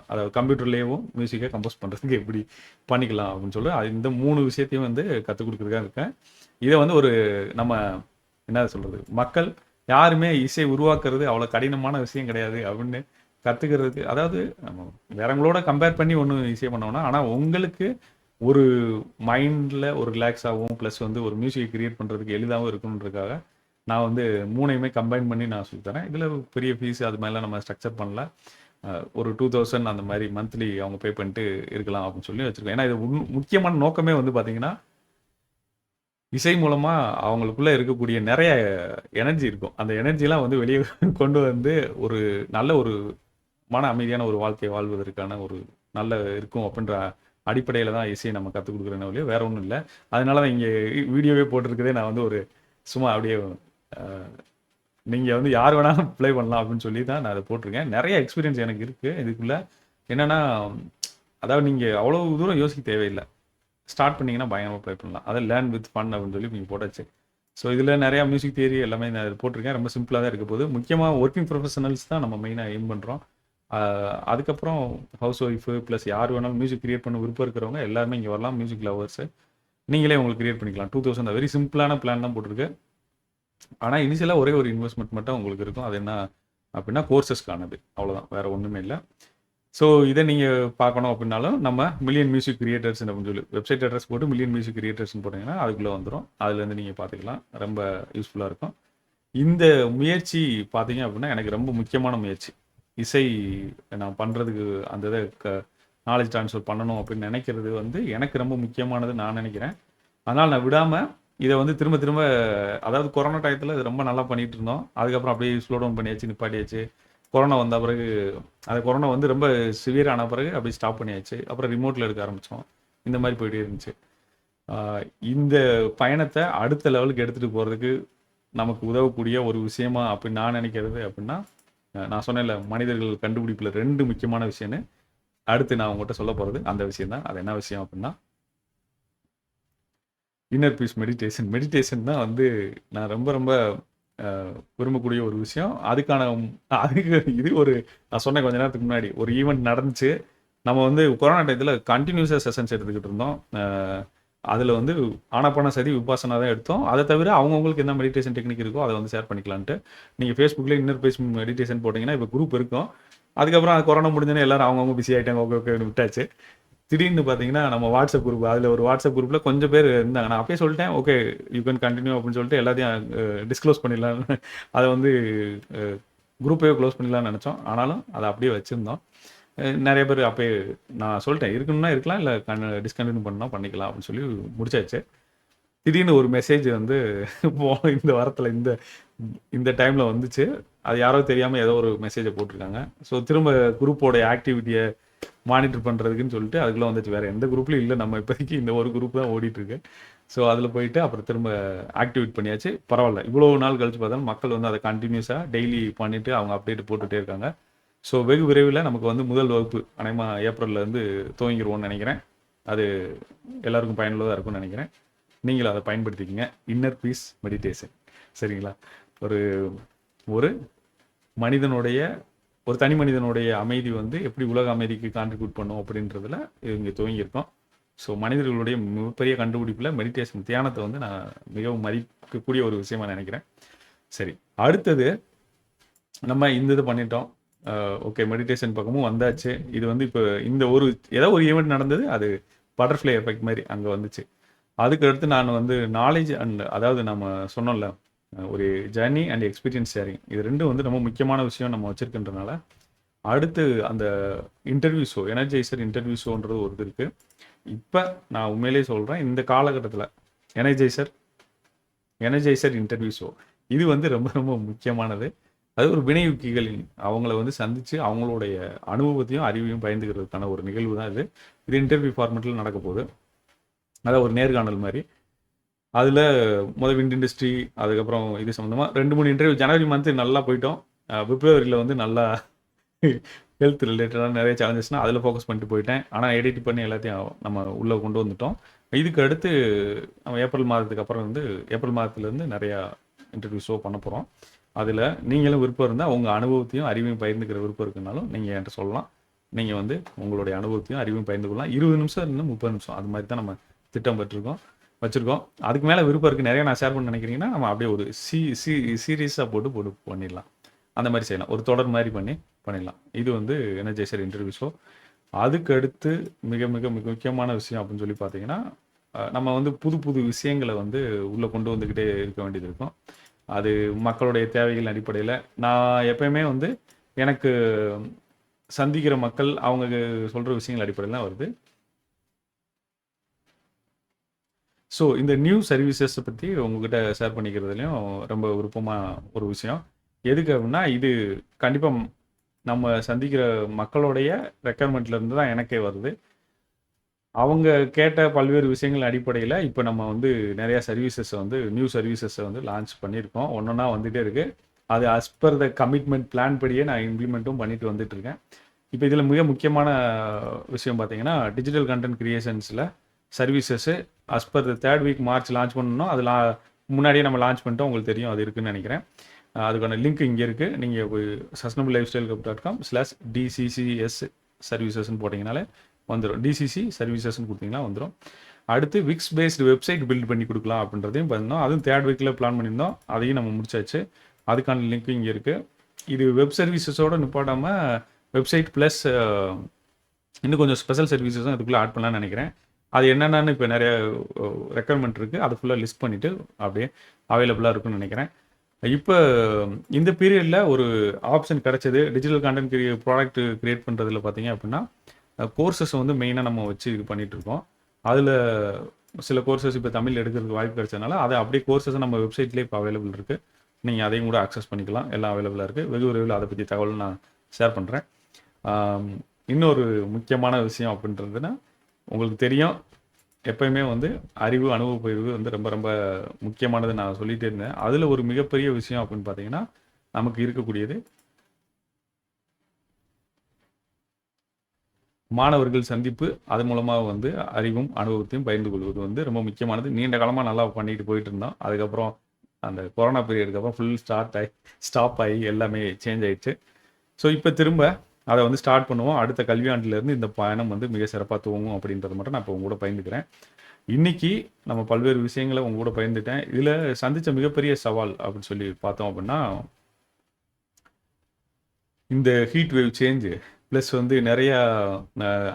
அதாவது கம்ப்யூட்டர்லேயும் மியூசிக்கை கம்போஸ் பண்ணுறதுக்கு எப்படி பண்ணிக்கலாம் அப்படின்னு சொல்லி அது இந்த மூணு விஷயத்தையும் வந்து கற்றுக் கொடுக்குறதுக்காக இருக்கேன். இதை வந்து ஒரு நம்ம என்ன சொல்கிறது மக்கள் யாருமே இசை உருவாக்குறது அவ்வளோ கடினமான விஷயம் கிடையாது அப்படின்னு கற்றுக்கிறதுக்கு அதாவது நம்ம வேறவங்களோட கம்பேர் பண்ணி ஒன்றும் இசை பண்ணோம்னா ஆனால் உங்களுக்கு ஒரு மைண்டில் ஒரு ரிலாக்ஸாகவும் ப்ளஸ் வந்து ஒரு மியூசிக்கை க்ரியேட் பண்ணுறதுக்கு எளிதாகவும் இருக்கணுன்றதுக்காக நான் வந்து மூணையுமே கம்பைன் பண்ணி நான் சொல்லித்தரேன் இதில் பெரிய ஃபீஸ் அது மாதிரிலாம் நம்ம ஸ்ட்ரக்சர் பண்ணல. ஒரு டூ தௌசண்ட் அந்த மாதிரி மந்த்லி அவங்க பே பண்ணிட்டு இருக்கலாம் அப்படின்னு சொல்லி வச்சுருக்கோம். ஏன்னா இது முக்கியமான நோக்கமே வந்து பார்த்தீங்கன்னா இசை மூலமாக அவங்களுக்குள்ளே இருக்கக்கூடிய நிறைய எனர்ஜி இருக்கும். அந்த எனர்ஜிலாம் வந்து வெளியே கொண்டு வந்து ஒரு நல்ல ஒரு மன அமைதியான ஒரு வாழ்க்கையை வாழ்வதற்கான ஒரு நல்ல இருக்கும் அப்படின்ற அடிப்படையில் தான் இசையை நம்ம கற்றுக் கொடுக்குறேன் வழியே வேற ஒன்றும் இல்லை. அதனால தான் இங்கே வீடியோவே போட்டிருக்கதே நான் வந்து ஒரு சும்மா அப்படியே நீங்கள் வந்து யார் வேணாலும் ப்ளே பண்ணலாம் அப்படின்னு சொல்லி தான் நான் அதை போட்டிருக்கேன். நிறைய எக்ஸ்பீரியன்ஸ் எனக்கு இருக்குது இதுக்குள்ளே. என்னென்னா அதாவது நீங்கள் அவ்வளோ தூரம் யோசிக்க தேவையில்லை. ஸ்டார்ட் பண்ணிங்கன்னா பயங்கரமாக ப்ளே பண்ணலாம். அதை லேர்ன் வித் ஃபன் அப்படின்னு சொல்லி நீங்கள் போட்டாச்சு. ஸோ இதில் நிறையா மியூசிக் தியரி எல்லாமே நான் போட்டிருக்கேன். ரொம்ப சிம்பிளாக தான் இருக்க போகுது. முக்கியமாக ஒர்க்கிங் ப்ரொஃபஷனல்ஸ் தான் நம்ம மெயினாக எய்ம் பண்ணுறோம் அதுக்கப்புறம் ஹவுஸ் ஒய்ஃபு ப்ளஸ் யார் வேணாலும் மியூசிக் க்ரியேட் பண்ண விருப்பம் இருக்கிறவங்க எல்லாருமே இங்கே வரலாம் மியூசிக் லவர்ஸு நீங்களே உங்களுக்கு க்ரியேட் பண்ணிக்கலாம். டூ தௌசண்ட் வெரி சிம்பிளான பிளான் தான் போட்டிருக்கு. ஆனால் இனிஷியலாக ஒரே ஒரு இன்வெஸ்ட்மெண்ட் மட்டும் உங்களுக்கு இருக்கும். அது என்ன அப்படின்னா கோர்சஸ்க்கானது அவ்வளோதான் வேறு ஒன்றுமே இல்லை. ஸோ இதை நீங்கள் பார்க்கணும் அப்படின்னாலும் நம்ம மில்லியன் மியூசிக் கிரியேட்டர்ஸ் அப்படின்னு சொல்லி வெப்சைட் அட்ரஸ் போட்டு மில்லியன் மியூசிக் கிரியேட்டர்ஸ்னு போட்டிங்கன்னா அதுக்குள்ளே வந்துடும் அதுலேருந்து நீங்கள் பார்த்துக்கலாம். ரொம்ப யூஸ்ஃபுல்லாக இருக்கும். இந்த முயற்சி பார்த்தீங்க அப்படின்னா எனக்கு ரொம்ப முக்கியமான முயற்சி. இசை நான் பண்ணுறதுக்கு அந்த இதை க நாலேஜ் ட்ரான்ஸ்ஃபர் பண்ணணும் அப்படின்னு நினைக்கிறது வந்து எனக்கு ரொம்ப முக்கியமானது நான் நினைக்கிறேன். அதனால் நான் விடாமல் இதை வந்து திரும்ப திரும்ப அதாவது கொரோனா டயத்தில் இது ரொம்ப நல்லா பண்ணிகிட்டு இருந்தோம். அதுக்கப்புறம் அப்படியே ஸ்லோ டவுன் பண்ணியாச்சு நிப்பாட்டியாச்சு. கொரோனா வந்த பிறகு அது கொரோனா வந்து ரொம்ப சிவியர் ஆன பிறகு அப்படியே ஸ்டாப் பண்ணியாச்சு. அப்புறம் ரிமோட்டில் எடுக்க ஆரம்பித்தோம் இந்த மாதிரி போயிட்டே இருந்துச்சு. இந்த பயணத்தை அடுத்த லெவலுக்கு எடுத்துகிட்டு போகிறதுக்கு நமக்கு உதவக்கூடிய ஒரு விஷயமா அப்படின்னு நான் நினைக்கிறது அப்படின்னா நான் சொன்னேன்ல மனிதர்கள் கண்டுபிடிப்பில் ரெண்டு முக்கியமான விஷயம்னு. அடுத்து நான் உங்கள்கிட்ட சொல்ல போகிறது அந்த விஷயம் தான் அது என்ன விஷயம் அப்படின்னா இன்னர் பீஸ் மெடிடேஷன் மெடிடேஷன் தான் வந்து நான் ரொம்ப ரொம்ப விரும்பக்கூடிய ஒரு விஷயம். அதுக்கான அதுக்கு இது ஒரு நான் சொன்னேன் கொஞ்ச நேரத்துக்கு முன்னாடி ஒரு ஈவெண்ட் நடந்துச்சு. நம்ம வந்து கொரோனா டயத்தில் கண்டினியூஸாக செஷன்ஸ் எடுத்துக்கிட்டு இருந்தோம். அதில் வந்து ஆனப்பான சதி விபாசனா தான் எடுத்தோம். அதை தவிர அவங்கவுங்களுக்கு என்ன மெடிடேஷன் டெக்னிக் இருக்கோ அதை வந்து ஷேர் பண்ணிக்கலான்ட்டு நீங்கள் ஃபேஸ்புக்கில் இன்னர் பேஸ் மெடிடேஷன் போட்டிங்கன்னா இப்போ குரூப் இருக்கும். அதுக்கப்புறம் அது கொரோனா முடிஞ்சோன்னே எல்லாரும் அவங்கவுங்க பிஸி ஆகிட்டாங்க ஓகே ஓகே விட்டாச்சு. திடீர்னு பார்த்தீங்கன்னா நம்ம வாட்ஸ்அப் குரூப் அதில் ஒரு வாட்ஸ்அப் குரூப்பில் கொஞ்சம் பேர் இருந்தாங்க. நான் அப்பயே சொல்லிட்டேன் ஓகே யூ கேன் கண்டினியூ அப்படின்னு சொல்லிட்டு எல்லாத்தையும் டிஸ்க்ளோஸ் பண்ணிடலாம் அதை வந்து குரூப்பே க்ளோஸ் பண்ணிடலாம்னு நினச்சோம். ஆனாலும் அதை அப்படியே வச்சுருந்தோம். நிறைய பேர் அப்போ நான் சொல்லிட்டேன் இருக்கணும்னா இருக்கலாம் இல்லை கண் டிஸ்கண்டினியூ பண்ணால் பண்ணிக்கலாம் அப்படின்னு சொல்லி முடிச்சாச்சு. திடீர்னு ஒரு மெசேஜ் வந்து போ இந்த வாரத்தில் இந்த இந்த டைமில் வந்துச்சு. அது யாரோ தெரியாமல் ஏதோ ஒரு மெசேஜை போட்டிருக்காங்க. ஸோ திரும்ப குரூப்போட ஆக்டிவிட்டியை மானிட்டர் பண்ணுறதுக்குன்னு சொல்லிட்டு அதுக்குள்ளே வந்துச்சு. வேறு எந்த குரூப்லையும் இல்லை. நம்ம இப்போதைக்கு இந்த ஒரு குரூப் தான் ஓடிட்டு ஸோ அதில் போயிட்டு அப்புறம் திரும்ப ஆக்டிவேட் பண்ணியாச்சு. பரவாயில்ல. இவ்வளோ நாள் கழிச்சு பார்த்தாலும் மக்கள் வந்து அதை கண்டினியூஸாக டெய்லி பண்ணிவிட்டு அவங்க அப்டேட் போட்டுகிட்டே இருக்காங்க. ஸோ வெகு விரைவில் நமக்கு வந்து முதல் வகுப்பு அனைமா ஏப்ரல்ல இருந்து துவங்கிடுவோம்னு நினைக்கிறேன். அது எல்லாருக்கும் பயனுள்ளதாக இருக்கும்னு நினைக்கிறேன். நீங்களும் அதை பயன்படுத்திக்கிங்க. இன்னர் பீஸ் மெடிடேஷன் சரிங்களா? ஒரு ஒரு மனிதனுடைய ஒரு தனி மனிதனுடைய அமைதி வந்து எப்படி உலக அமைதிக்கு கான்ட்ரிபியூட் பண்ணும் அப்படின்றதுல இங்கே துவங்கியிருக்கோம். ஸோ மனிதர்களுடைய மிகப்பெரிய கண்டுபிடிப்பில் மெடிடேஷன் தியானத்தை வந்து நான் மிகவும் மதிக்கக்கூடிய ஒரு விஷயமா நினைக்கிறேன். சரி அடுத்தது நம்ம இந்த இது பண்ணிட்டோம். ஓகே மெடிடேஷன் பக்கமும் வந்தாச்சு. இது வந்து இப்போ இந்த ஒரு ஏதோ ஒரு ஈவெண்ட் நடந்தது அது பட்டர்ஃப்ளை எஃபெக்ட் மாதிரி அங்கே வந்துச்சு. அதுக்கு அடுத்து நான் வந்து நாலேஜ் அண்ட் அதாவது நம்ம சொன்னோம்ல ஒரு ஜர்னி அண்ட் எக்ஸ்பீரியன்ஸ் ஷேரிங் இது ரெண்டும் வந்து ரொம்ப முக்கியமான விஷயம் நம்ம வச்சிருக்கின்றனால அடுத்து அந்த இன்டர்வியூ ஷோ எனர்ஜைசர் இன்டர்வியூ ஷோன்றது ஒரு இது இருக்குது இப்போ நான் உண்மையிலேயே சொல்கிறேன் இந்த காலகட்டத்தில் எனர்ஜைசர் எனர்ஜைசர் இன்டர்வியூ ஷோ இது வந்து ரொம்ப ரொம்ப முக்கியமானது. அது ஒரு வினையுக்கிகளின் அவங்கள வந்து சந்தித்து அவங்களுடைய அனுபவத்தையும் அறிவையும் பயந்துக்கிறதுக்கான ஒரு நிகழ்வு தான் இது. இது இன்டர்வியூ ஃபார்மெட்டில் நடக்க போகுது. அதாவது ஒரு நேர்காணல் மாதிரி. அதில் முதல் விண்ட் இண்டஸ்ட்ரி அதுக்கப்புறம் இது சம்மந்தமாக ரெண்டு மூணு இன்டர்வியூ ஜனவரி மந்த்து நல்லா போயிட்டோம். பிப்ரவரியில் வந்து நல்லா ஹெல்த் ரிலேட்டடாக நிறைய சேலஞ்சஸ்னால் அதில் ஃபோக்கஸ் பண்ணிட்டு போயிட்டேன். ஆனால் எடிட் பண்ணி எல்லாத்தையும் நம்ம உள்ளே கொண்டு வந்துட்டோம். இதுக்கு அடுத்து நம்ம ஏப்ரல் மாதத்துக்கு அப்புறம் வந்து ஏப்ரல் மாதத்துலேருந்து நிறையா இன்டர்வியூ ஷோ பண்ண போகிறோம் அதில் நீங்களும் விருப்பம் இருந்தால் உங்கள் அனுபவத்தையும் அறிவையும் பகிர்ந்துக்கிற விருப்பம் இருக்குனாலும் நீங்கள் என்கிட்ட சொல்லலாம். நீங்கள் வந்து உங்களுடைய அனுபவத்தையும் அறிவையும் பகிர்ந்து கொள்ளலாம். இருபது நிமிஷம் இன்னும் முப்பது நிமிஷம். அது மாதிரி தான் நம்ம திட்டம் பெற்றிருக்கோம் வச்சுருக்கோம். அதுக்கு மேலே விருப்பம் இருக்குது நிறைய நான் ஷேர் பண்ண நினைக்கிறீங்கன்னா நம்ம அப்படியே ஒரு சி சி சீரியஸாக போட்டு போட்டு பண்ணிடலாம். அந்த மாதிரி செய்யலாம். ஒரு தொடர் மாதிரி பண்ணி பண்ணிடலாம். இது வந்து எனர்ஜைசர் இன்டர்வியூ ஷோ அதுக்கு அடுத்து மிக மிக மிக முக்கியமான விஷயம் அப்படின்னு சொல்லி பார்த்தீங்கன்னா நம்ம வந்து புது புது விஷயங்களை வந்து உள்ளே கொண்டு வந்துக்கிட்டே இருக்க வேண்டியது இருக்கும். அது மக்களுடைய தேவைகள் அடிப்படையில். நான் எப்பயுமே வந்து எனக்கு சந்திக்கிற மக்கள் அவங்க சொல்கிற விஷயங்கள் அடிப்படையில் தான் வருது. ஸோ இந்த நியூ சர்வீசஸை பற்றி உங்ககிட்ட ஷேர் பண்ணிக்கிறதுலையும் ரொம்ப விருப்பமாக ஒரு விஷயம். எதுக்கு அப்படின்னா இது கண்டிப்பாக நம்ம சந்திக்கிற மக்களுடைய ரெக்குயர்மெண்ட்ல இருந்து தான் எனக்கே வருது. அவங்க கேட்ட பல்வேறு விஷயங்கள் அடிப்படையில் இப்போ நம்ம வந்து நிறையா சர்வீசஸை வந்து நியூ சர்வீசஸை வந்து லான்ச் பண்ணியிருக்கோம். ஒன்றா வந்துகிட்டே இருக்குது அது as per the commitment plan படியே நான் இம்ப்ளிமெண்ட்டும் பண்ணிட்டு வந்துட்டுருக்கேன் இப்போ இதில் மிக முக்கியமான விஷயம் பார்த்தீங்கன்னா digital content க்ரியேஷன்ஸில் services as per the third week March launch பண்ணணும் அது லா முன்னாடியே நம்ம லான்ச் பண்ணிட்டோம். உங்களுக்கு தெரியும் அது இருக்குன்னு நினைக்கிறேன். அதுக்கான லிங்க் இங்கே இருக்குது நீங்கள் sustainable lifestyle cup dot com slash DCCS சர்வீசஸ்ன்னு போட்டிங்கனாலே வந்துடும் டிசிசி சர்வீசஸ்ன்னு கொடுத்தீங்கன்னா வந்துடும் அடுத்து விக்ஸ் பேஸ்டு வெப்சைட் பில்ட் பண்ணி கொடுக்கலாம் அப்படின்றதையும் பார்த்தோம் அதுவும் தேர்ட் வீக்கில் பிளான் பண்ணியிருந்தோம். அதையும் நம்ம முடிச்சாச்சு. அதுக்கான லிங்க் இங்கே இருக்குது இது வெப் சர்வீசஸோடு நிப்பாடாமல் வெப்சைட் ப்ளஸ் இன்னும் கொஞ்சம் ஸ்பெஷல் சர்வீசஸும் அதுக்குள்ளே ஆட் பண்ணலாம்னு நினைக்கிறேன். அது என்னென்னு இப்போ நிறைய ரெக்குவயர்மெண்ட் இருக்குது அது ஃபுல்லாக லிஸ்ட் பண்ணிவிட்டு அப்படியே அவைலபிளாக இருக்கும்னு நினைக்கிறேன். இப்போ இந்த பீரியடில் ஒரு ஆப்ஷன் கிடைச்சது. டிஜிட்டல் கண்டென்ட் ப்ராடக்ட் க்ரியேட் பண்ணுறதுல பார்த்தீங்க அப்படின்னா கோர்சஸ் வந்து மெயினாக நம்ம வச்சு இது பண்ணிகிட்ருக்கோம் அதில் சில கோர்சஸ் இப்போ தமிழ் எடுக்கிறதுக்கு வாய்ப்பு கிடைச்சதுனால அதை அப்படியே கோர்சஸ் நம்ம வெப்சைட்லேயே இப்போ அவைலபிள் இருக்குது நீங்கள் அதையும் கூட அக்சஸ் பண்ணிக்கலாம். எல்லாம் அவைலபிளாக இருக்குது வெகு விரைவில் அதை பற்றி தகவல் நான் ஷேர் பண்ணுறேன் இன்னொரு முக்கியமான விஷயம் அப்படின்றதுன்னா உங்களுக்கு தெரியும் எப்பயுமே வந்து அறிவு அனுபவ வந்து ரொம்ப ரொம்ப முக்கியமானது நான் சொல்லிகிட்டே இருந்தேன். அதில் ஒரு மிகப்பெரிய விஷயம் அப்படின்னு பார்த்தீங்கன்னா நமக்கு இருக்கக்கூடியது மாணவர்கள் சந்திப்பு அது மூலமாக வந்து அறிவும் அனுபவத்தையும் பகிர்ந்து கொள்வது வந்து ரொம்ப முக்கியமானது. நீண்ட காலமாக நல்லா பண்ணிட்டு போயிட்டு இருந்தோம். அதுக்கப்புறம் அந்த கொரோனா பீரியடுக்கு அப்புறம் ஃபுல் ஸ்டார்ட் ஆகி ஸ்டாப் ஆகி எல்லாமே சேஞ்ச் ஆயிடுச்சு. ஸோ இப்போ திரும்ப அதை வந்து ஸ்டார்ட் பண்ணுவோம். அடுத்த கல்வியாண்டிலேருந்து இந்த பயணம் வந்து மிக சிறப்பாக துவங்கும் அப்படின்றத மட்டும் நான் இப்போ உங்க கூட பகிர்ந்துக்கிறேன். இன்னைக்கு நம்ம பல்வேறு விஷயங்களை உங்க கூட பகிர்ந்துட்டேன். இதில் சந்தித்த மிகப்பெரிய சவால் அப்படின்னு சொல்லி பார்த்தோம் அப்படின்னா இந்த ஹீட் வேவ் சேஞ்சு ப்ளஸ் வந்து நிறையா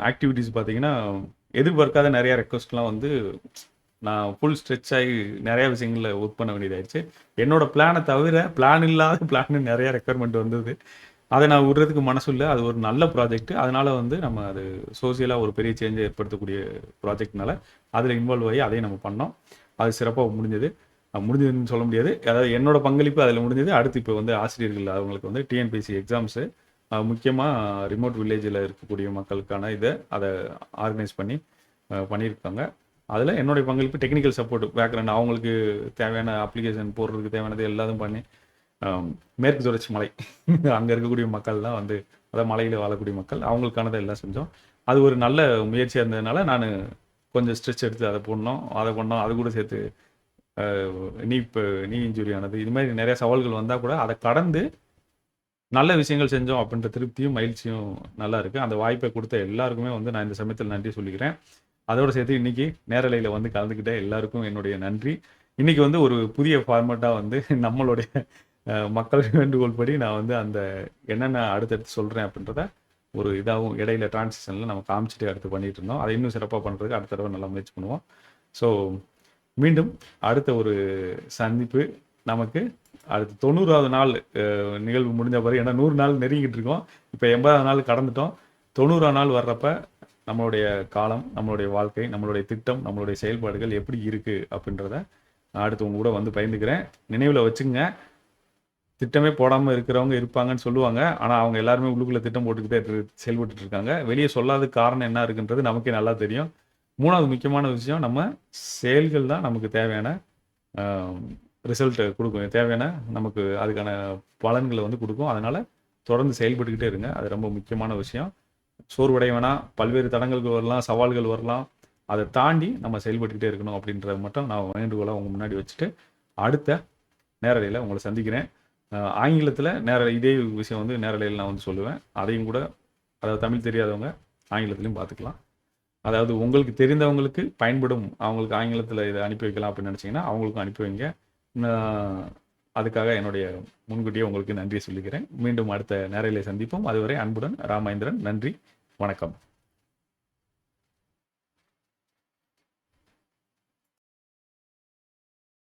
ஆக்டிவிட்டீஸ் பார்த்தீங்கன்னா எதிர்பார்க்காத நிறையா ரெக்வஸ்ட்லாம் வந்து நான் ஃபுல் ஸ்ட்ரெச் ஆகி நிறையா விஷயங்களில் ஒர்க் பண்ண வேண்டியதாயிடுச்சு. என்னோட பிளானை தவிர பிளான் இல்லாத பிளான் நிறையா ரெக்குவயர்மெண்ட் வந்தது. அதை நான் விடுறதுக்கு மனசு இல்லை அது ஒரு நல்ல ப்ராஜெக்ட் அதனால வந்து நம்ம அது சோசியலாக ஒரு பெரிய சேஞ்சை ஏற்படுத்தக்கூடிய ப்ராஜெக்ட்னால அதில் இன்வால்வ் ஆகி அதையும் நம்ம பண்ணோம். அது சிறப்பாக முடிஞ்சது. முடிஞ்சதுன்னு சொல்ல முடியாது. அதாவது என்னோட பங்களிப்பு அதில் முடிஞ்சது. அடுத்து இப்போ வந்து ஆசிரியர்கள் அவங்களுக்கு வந்து டிஎன்பிசி எக்ஸாம்ஸு முக்கியமாக ரிமோட் வில்லேஜில் இருக்கக்கூடிய மக்களுக்கான இதை அதை ஆர்கனைஸ் பண்ணி பண்ணியிருக்காங்க. அதில் என்னுடைய பங்களிப்பு டெக்னிக்கல் சப்போர்ட் பேக்ரவுண்ட் அவங்களுக்கு தேவையான அப்ளிகேஷன் போடுறதுக்கு தேவையானது எல்லாத்தையும் பண்ணி மேற்கு தொடர்ச்சி மலை. அங்கே இருக்கக்கூடிய மக்கள்லாம் வந்து அதாவது மலையில் வாழக்கூடிய மக்கள் அவங்களுக்கானதை எல்லாம் செஞ்சோம். அது ஒரு நல்ல முயற்சியாக இருந்ததுனால நான் கொஞ்சம் ஸ்ட்ரெச் எடுத்து அதை போடணும் அதை பண்ணோம். அது கூட சேர்த்து நீ இப்போ நீ இன்ஜுரி ஆனது இது மாதிரி நிறைய சவால்கள் வந்தால் கூட அதை கடந்து நல்ல விஷயங்கள் செஞ்சோம் அப்படின்ற திருப்தியும் மகிழ்ச்சியும் நல்லா இருக்குது அந்த வாய்ப்பை கொடுத்த எல்லாருக்குமே வந்து நான் இந்த சமயத்தில் நன்றி சொல்லிக்கிறேன். அதோடு சேர்த்து இன்னைக்கு நேரலையில் வந்து கலந்துக்கிட்ட எல்லாருக்கும் என்னுடைய நன்றி. இன்னைக்கு வந்து ஒரு புதிய ஃபார்மேட்டாக வந்து நம்மளுடைய மக்கள் வேண்டுகோள் படி நான் வந்து அந்த என்னென்ன அடுத்தடுத்து சொல்கிறேன் அப்படின்றத ஒரு இதாகவும் இடையில டிரான்சிஷனில் நம்ம காமிச்சிட்டு அடுத்து பண்ணிகிட்டு இருந்தோம். அதை இன்னும் சிறப்பாக பண்ணுறதுக்கு அடுத்த தடவை நல்லா முயற்சி பண்ணுவோம். ஸோ மீண்டும் அடுத்த ஒரு சந்திப்பு நமக்கு அடுத்து தொண்ணூறாவது நாள் நிகழ்வு முடிஞ்ச பிறகு ஏன்னா நூறு நாள் நெருங்கிட்டு இருக்கோம். இப்போ எண்பதாவது நாள் கடந்துட்டோம். தொண்ணூறாம் நாள் வர்றப்ப நம்மளுடைய காலம் நம்மளுடைய வாழ்க்கை நம்மளுடைய திட்டம் நம்மளுடைய செயல்பாடுகள் எப்படி இருக்கு அப்படின்றத நான் அடுத்து உங்க கூட வந்து பயந்துக்கிறேன் நினைவில் வச்சுங்க. திட்டமே போடாமல் இருக்கிறவங்க இருப்பாங்கன்னு சொல்லுவாங்க. ஆனால் அவங்க எல்லாருமே உள்ளுக்குள்ள திட்டம் போட்டுக்கிட்டே செயல்பட்டு செயல்பட்டுட்டு இருக்காங்க. வெளியே சொல்லாத காரணம் என்ன இருக்குன்றது நமக்கே நல்லா தெரியும். மூணாவது முக்கியமான விஷயம் நம்ம செயல்கள் தான் நமக்கு தேவையான ரிசல்ட்டை கொடுக்கும். தேவையான நமக்கு அதுக்கான பலன்களை வந்து கொடுக்கும். அதனால் தொடர்ந்து செயல்பட்டுக்கிட்டே இருங்க. அது ரொம்ப முக்கியமான விஷயம். சோர்வடைய வேணாம் பல்வேறு தடங்கள் வரலாம் சவால்கள் வரலாம். அதை தாண்டி நம்ம செயல்பட்டுக்கிட்டே இருக்கணும் அப்படின்றத மட்டும் நான் வேண்டுகோளாக உங்கள் முன்னாடி வச்சுட்டு அடுத்த நேரலையில் உங்களை சந்திக்கிறேன். ஆங்கிலத்தில் நேர இதே விஷயம் வந்து நேரலையில் நான் வந்து சொல்லுவேன். அதையும் கூட அதாவது தமிழ் தெரியாதவங்க ஆங்கிலத்திலையும் பார்த்துக்கலாம். அதாவது உங்களுக்கு தெரிந்தவங்களுக்கு பயன்படும். அவங்களுக்கு ஆங்கிலத்தில் இதை அனுப்பி வைக்கலாம் அப்படின்னு நினச்சிங்கன்னா அவங்களுக்கும் அனுப்பி வைங்க. அதுக்காக என்னுடைய முன்கூட்டியே உங்களுக்கு நன்றி சொல்லிக்கிறேன். மீண்டும் அடுத்த நேரையிலே சந்திப்போம். அதுவரை அன்புடன் ராமேந்திரன் நன்றி வணக்கம்.